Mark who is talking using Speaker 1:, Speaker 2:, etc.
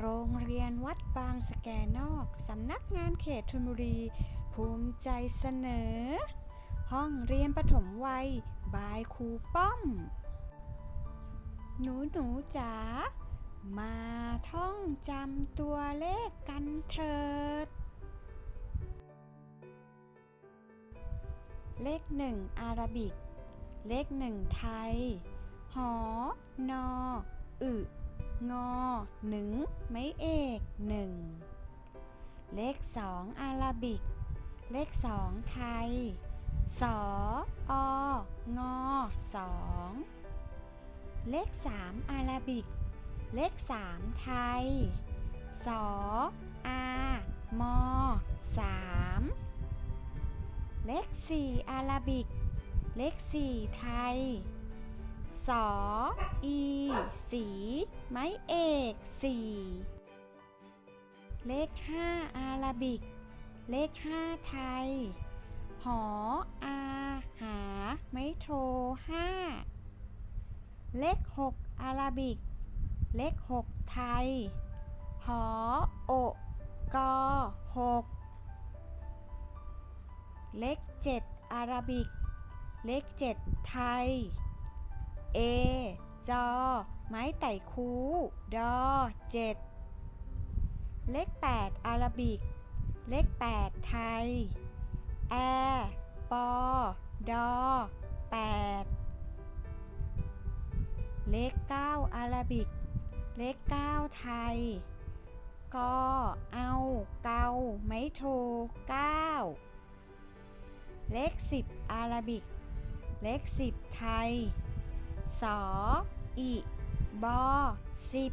Speaker 1: โรงเรียนวัดบางสแกนอก สำนักงานเขตธนบุรี ภูมิใจเสนอ ห้องเรียนประถมวัย บายครูป้อม หนูหนูจ๋ามาท่องจำตัวเลขกันเถิด เลขหนึ่งอาราบิก เลขหนึ่งไทย หอนออึ งอหนึ่งไม้เอกหนึ่งเลขสองอาราบิก เลขสองไทยสอองอสองเลขสามอาราบิก เลขสามไทยสออามอสามเลขสี่อาราบิก เลขสี่ไทยสออีสี ไม้เอกสี่เลขห้าอาราบิก เลขห้าไทย หอ อา หา ไม้โทห้าเลขหกอาราบิก เลขหกไทย หอ โอกอหกเลขเจ็ดอาราบิก เลขเจ็ดไทย เอ จอ ไม้ไต่คูดอเจ็ดเลขแปดอาราบิก เลขแปดไทย แอ ปอ ดอแปดเลขเก้าอาราบิก เลขเก้าไทย กอ เอา เกา ไม้โทเก้าเลขสิบอาราบิก เลขสิบไทย สออิบอสิบ